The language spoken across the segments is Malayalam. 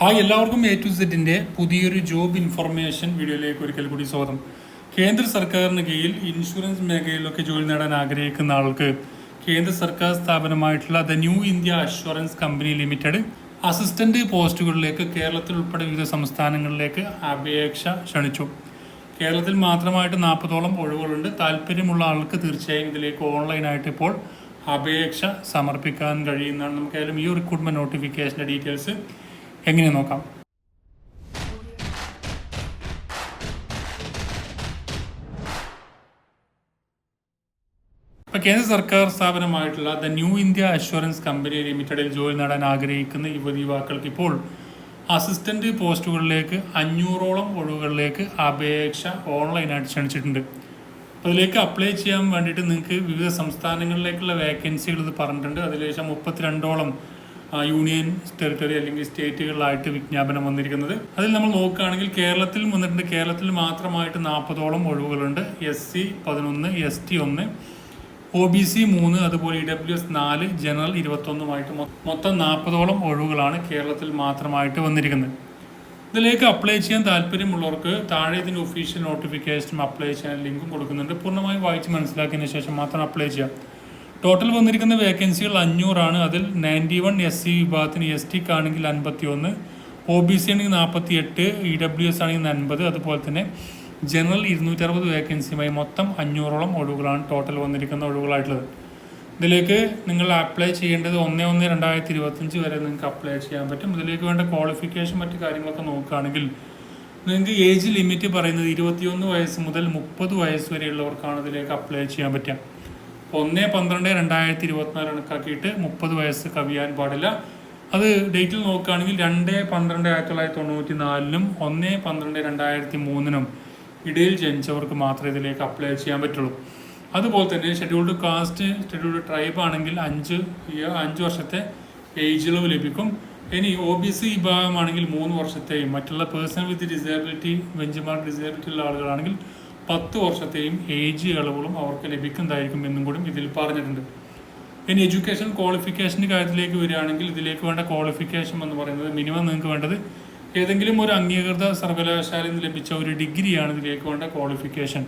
ഹായ് എല്ലാവർക്കും എ ടു സെറ്റിന്റെ പുതിയൊരു ജോബ് ഇൻഫർമേഷൻ വീഡിയോയിലേക്ക് ഒരിക്കൽ കൂടി സ്വാഗതം. കേന്ദ്ര സർക്കാരിന് കീഴിൽ ഇൻഷുറൻസ് മേഖലയിലൊക്കെ ജോലി നേടാൻ ആഗ്രഹിക്കുന്ന ആൾക്ക് കേന്ദ്ര സർക്കാർ സ്ഥാപനമായിട്ടുള്ള the New India Assurance Company Limited assistant പോസ്റ്റുകളിലേക്ക് കേരളത്തിൽ ഉൾപ്പെടെ വിവിധ സംസ്ഥാനങ്ങളിലേക്ക് അപേക്ഷ ക്ഷണിച്ചു. കേരളത്തിൽ മാത്രമായിട്ട് നാൽപ്പതോളം ഒഴിവുകളുണ്ട്. താല്പര്യമുള്ള ആൾക്ക് തീർച്ചയായും ഇതിലേക്ക് ഓൺലൈനായിട്ട് ഇപ്പോൾ അപേക്ഷ സമർപ്പിക്കാൻ കഴിയുന്നതാണ്. നമുക്കായാലും ഈ റിക്രൂട്ട്മെന്റ് നോട്ടിഫിക്കേഷന്റെ ഡീറ്റെയിൽസ് എങ്ങനെ നോക്കാം? കേന്ദ്ര സർക്കാർ സ്ഥാപനമായിട്ടുള്ള the New India Assurance Company ലിമിറ്റഡിൽ ജോലി നേടാൻ ആഗ്രഹിക്കുന്ന യുവതി യുവാക്കൾക്ക് ഇപ്പോൾ അസിസ്റ്റന്റ് പോസ്റ്റുകളിലേക്ക് അഞ്ഞൂറോളം ഒഴിവുകളിലേക്ക് അപേക്ഷ ഓൺലൈനായിട്ട് ക്ഷണിച്ചിട്ടുണ്ട്. അപ്പോൾ അതിലേക്ക് അപ്ലൈ ചെയ്യാൻ വേണ്ടിയിട്ട് നിങ്ങൾക്ക് വിവിധ സംസ്ഥാനങ്ങളിലേക്കുള്ള വേക്കൻസികൾ ഇത് പറഞ്ഞിട്ടുണ്ട്. അതിലേശം മുപ്പത്തിരണ്ടോളം യൂണിയൻ ടെറിട്ടറി അല്ലെങ്കിൽ സ്റ്റേറ്റുകളിലായിട്ട് വിജ്ഞാപനം വന്നിരിക്കുന്നത്. അതിൽ നമ്മൾ നോക്കുകയാണെങ്കിൽ കേരളത്തിൽ വന്നിട്ടുണ്ട്. കേരളത്തിൽ മാത്രമായിട്ട് നാൽപ്പതോളം ഒഴിവുകളുണ്ട്. എസ് സി പതിനൊന്ന് എസ് ടി ഒന്ന് ഒ ബി സി മൂന്ന് അതുപോലെ ഇ ഡബ്ല്യു എസ് നാല് ജനറൽ ഇരുപത്തൊന്നുമായിട്ട് മൊത്തം നാൽപ്പതോളം ഒഴിവുകളാണ് കേരളത്തിൽ മാത്രമായിട്ട് വന്നിരിക്കുന്നത്. ഇതിലേക്ക് അപ്ലൈ ചെയ്യാൻ താല്പര്യമുള്ളവർക്ക് താഴെ ഇതിന്റെ ഒഫീഷ്യൽ നോട്ടിഫിക്കേഷനും അപ്ലൈ ചെയ്യാൻ ലിങ്കും കൊടുക്കുന്നുണ്ട്. പൂർണമായും വായിച്ച് മനസ്സിലാക്കിയതിന് ശേഷം മാത്രം അപ്ലൈ ചെയ്യാം ടോട്ടൽ വന്നിരിക്കുന്ന വേക്കൻസികൾ അഞ്ഞൂറാണ്. അതിൽ നയന്റി വൺ എസ് സി വിഭാഗത്തിന് എസ് ടിക്ക് ആണെങ്കിൽ അൻപത്തി ഒന്ന് ഒ ബി സി ആണെങ്കിൽ നാൽപ്പത്തി എട്ട് ഇ ഡബ്ല്യു എസ് ആണെങ്കിൽ അൻപത് അതുപോലെ തന്നെ ജനറൽ ഇരുന്നൂറ്റി അറുപത് വേക്കൻസിയുമായി മൊത്തം അഞ്ഞൂറോളം ഒഴിവുകളാണ് ടോട്ടൽ വന്നിരിക്കുന്ന ഒഴിവുകളായിട്ടുള്ളത്. ഇതിലേക്ക് നിങ്ങൾ അപ്ലൈ ചെയ്യേണ്ടത് ഒന്ന് ഒന്ന് രണ്ടായിരത്തി ഇരുപത്തഞ്ച് വരെ നിങ്ങൾക്ക് അപ്ലൈ ചെയ്യാൻ പറ്റും. ഇതിലേക്ക് വേണ്ട ക്വാളിഫിക്കേഷൻ മറ്റു കാര്യങ്ങളൊക്കെ നോക്കുകയാണെങ്കിൽ നിങ്ങൾക്ക് ഏജ് ലിമിറ്റ് പറയുന്നത് ഇരുപത്തിയൊന്ന് വയസ്സ് മുതൽ മുപ്പത് വയസ്സ് വരെയുള്ളവർക്കാണ് ഇതിലേക്ക് അപ്ലൈ ചെയ്യാൻ പറ്റുക. ഒന്ന് പന്ത്രണ്ട് രണ്ടായിരത്തി ഇരുപത്തിനാല് കണക്കാക്കിയിട്ട് മുപ്പത് വയസ്സ് കവിയാൻ പാടില്ല. അത് ഡേറ്റിൽ നോക്കുകയാണെങ്കിൽ രണ്ട് പന്ത്രണ്ട് ആയിരത്തി തൊള്ളായിരത്തി തൊണ്ണൂറ്റി നാലിനും ഒന്ന് പന്ത്രണ്ട് രണ്ടായിരത്തി മൂന്നിനും ഇടയിൽ ജനിച്ചവർക്ക് മാത്രമേ ഇതിലേക്ക് അപ്ലൈ ചെയ്യാൻ പറ്റുള്ളൂ. അതുപോലെ തന്നെ ഷെഡ്യൂൾഡ് കാസ്റ്റ് ഷെഡ്യൂൾഡ് ട്രൈബ് ആണെങ്കിൽ അഞ്ച് അഞ്ച് വർഷത്തെ ഏജ് ഇളവ് ലഭിക്കും. ഇനി ഒ ബി സി വിഭാഗമാണെങ്കിൽ മൂന്ന് വർഷത്തെയും. മറ്റുള്ള person with disability benchmark disability ഉള്ള ആളുകളാണെങ്കിൽ പത്ത് വർഷത്തെയും ഏജ് ഇളവുകളും അവർക്ക് ലഭിക്കുന്നതായിരിക്കും എന്നും കൂടി ഇതിൽ പറഞ്ഞിട്ടുണ്ട്. ഇനി എഡ്യൂക്കേഷൻ ക്വാളിഫിക്കേഷന്റെ കാര്യത്തിലേക്ക് വരികയാണെങ്കിൽ ഇതിലേക്ക് വേണ്ട ക്വാളിഫിക്കേഷൻ എന്ന് പറയുന്നത് മിനിമം നിങ്ങൾക്ക് വേണ്ടത് ഏതെങ്കിലും ഒരു അംഗീകൃത സർവകലാശാലയിൽ നിന്ന് ലഭിച്ച ഒരു ഡിഗ്രിയാണ് ഇതിലേക്ക് വേണ്ട ക്വാളിഫിക്കേഷൻ.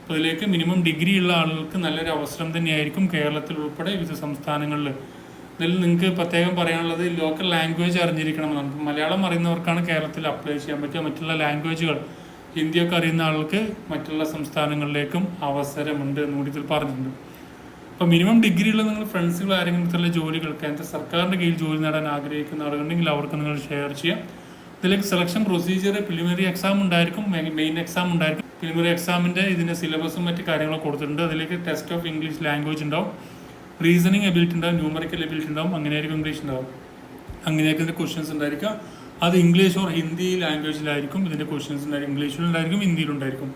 അപ്പോൾ ഇതിലേക്ക് മിനിമം ഡിഗ്രി ഉള്ള ആളുകൾക്ക് നല്ലൊരു അവസരം തന്നെയായിരിക്കും കേരളത്തിൽ ഉൾപ്പെടെ വിവിധ സംസ്ഥാനങ്ങളിൽ. ഇതിൽ നിങ്ങൾക്ക് പ്രത്യേകം പറയാനുള്ളത് ലോക്കൽ ലാംഗ്വേജ് അറിഞ്ഞിരിക്കണം എന്നാണ്. മലയാളം അറിയുന്നവർക്കാണ് കേരളത്തിൽ അപ്ലൈ ചെയ്യാൻ പറ്റുക. മറ്റുള്ള ലാംഗ്വേജുകൾ ഹിന്ദിയൊക്കെ അറിയുന്ന ആൾക്ക് മറ്റുള്ള സംസ്ഥാനങ്ങളിലേക്കും അവസരമുണ്ട് എന്ന് കൂടി ഇതിൽ പറഞ്ഞിട്ടുണ്ട്. അപ്പോൾ മിനിമം ഡിഗ്രി ഉള്ള നിങ്ങൾ ഫ്രണ്ട്സുകൾ ആരെങ്കിലും ഇത്തരം ജോലികൾ കേന്ദ്ര സർക്കാരിന്റെ കീഴിൽ ജോലി നേടാൻ ആഗ്രഹിക്കുന്ന ആളുകളുണ്ടെങ്കിൽ അവർക്ക് നിങ്ങൾ ഷെയർ ചെയ്യാം. ഇതിലേക്ക് സെലക്ഷൻ പ്രൊസീജിയർ പ്രിലിമിനറി എക്സാം ഉണ്ടായിരിക്കും മെയിൻ എക്സാം ഉണ്ടായിരിക്കും. പ്രിലിമിനറി എക്സാമിന്റെ ഇതിന്റെ സിലബസും മറ്റു കാര്യങ്ങളും കൊടുത്തിട്ടുണ്ട്. അതിലേക്ക് ടെസ്റ്റ് ഓഫ് ഇംഗ്ലീഷ് ലാംഗ്വേജ് ഉണ്ടാവും. റീസണിങ് എബിലിറ്റി ഉണ്ടാവും ന്യൂമറിക്കൽ എബിലിറ്റി ഉണ്ടാവും അങ്ങനെയായിരിക്കും ഇംഗ്ലീഷ് ഉണ്ടാവും അങ്ങനെയൊക്കെ ക്വസ്റ്റ്യൻസ് ഉണ്ടായിരിക്കുക. അത് ഇംഗ്ലീഷ് ഓർ ഹിന്ദി ലാംഗ്വേജിലായിരിക്കും ഇതിന്റെ ക്വസ്റ്റ്യൻസ് ഉണ്ടായിരിക്കും ഇംഗ്ലീഷിലുണ്ടായിരിക്കും ഹിന്ദിയിലുണ്ടായിരിക്കും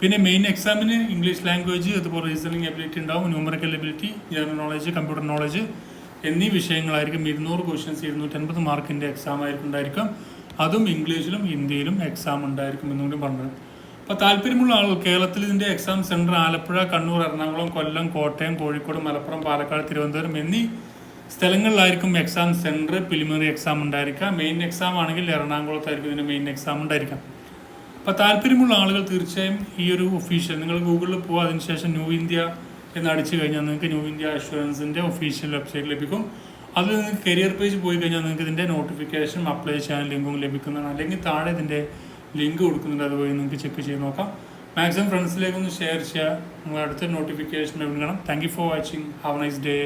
പിന്നെ മെയിൻ എക്സാമിന് ഇംഗ്ലീഷ് ലാംഗ്വേജ് അതുപോലെ റീസണിങ് എബിലിറ്റി ഉണ്ടാവും numerical ability general knowledge computer knowledge എന്നീ വിഷയങ്ങളായിരിക്കും. ഇരുന്നൂറ് ക്വസ്റ്റ്യൻസ് ഇരുന്നൂറ്റൻപത് മാർക്കിന്റെ എക്സാം ആയിരിക്കും അതും ഇംഗ്ലീഷിലും ഹിന്ദിയിലും എക്സാം ഉണ്ടായിരിക്കും എന്നുകൂടി പറഞ്ഞത്. അപ്പോൾ താല്പര്യമുള്ള ആളുകൾ കേരളത്തിൽ ഇതിന്റെ എക്സാം സെന്റർ ആലപ്പുഴ കണ്ണൂർ എറണാകുളം കൊല്ലം കോട്ടയം കോഴിക്കോട് മലപ്പുറം പാലക്കാട് തിരുവനന്തപുരം എന്നീ സ്ഥലങ്ങളിലായിരിക്കും എക്സാം സെന്റർ പ്രിലിമിനറി എക്സാം ഉണ്ടായിരിക്കാം മെയിൻ എക്സാം ആണെങ്കിൽ എറണാകുളത്തായിരിക്കും ഇതിന്റെ മെയിൻ എക്സാം ഉണ്ടായിരിക്കാം അപ്പോൾ താല്പര്യമുള്ള ആളുകൾ തീർച്ചയായും ഈ ഒരു ഒഫീഷ്യൽ നിങ്ങൾ ഗൂഗിളിൽ പോകുക അതിനുശേഷം ന്യൂ ഇന്ത്യ എന്ന് അടിച്ചു കഴിഞ്ഞാൽ നിങ്ങൾക്ക് ന്യൂ ഇന്ത്യ അഷുറൻസിന്റെ ഒഫീഷ്യൽ വെബ്സൈറ്റ് ലഭിക്കും. അതിൽ നിങ്ങൾക്ക് കരിയർ പേജ് പോയി കഴിഞ്ഞാൽ നിങ്ങൾക്ക് ഇതിന്റെ നോട്ടിഫിക്കേഷൻ അപ്ലൈ ചെയ്യാൻ ലിങ്കും ലഭിക്കുന്നതാണ്. അല്ലെങ്കിൽ താഴെ ഇതിന്റെ ലിങ്ക് കൊടുക്കുന്നുണ്ട് അതുവഴി നിങ്ങൾക്ക് ചെക്ക് ചെയ്ത് നോക്കാം. മാക്സിമം ഫ്രണ്ട്സിലേക്കൊന്ന് ഷെയർ ചെയ്യുക. അടുത്ത നോട്ടിഫിക്കേഷൻ ലഭിക്കണം thank you for watching have nice day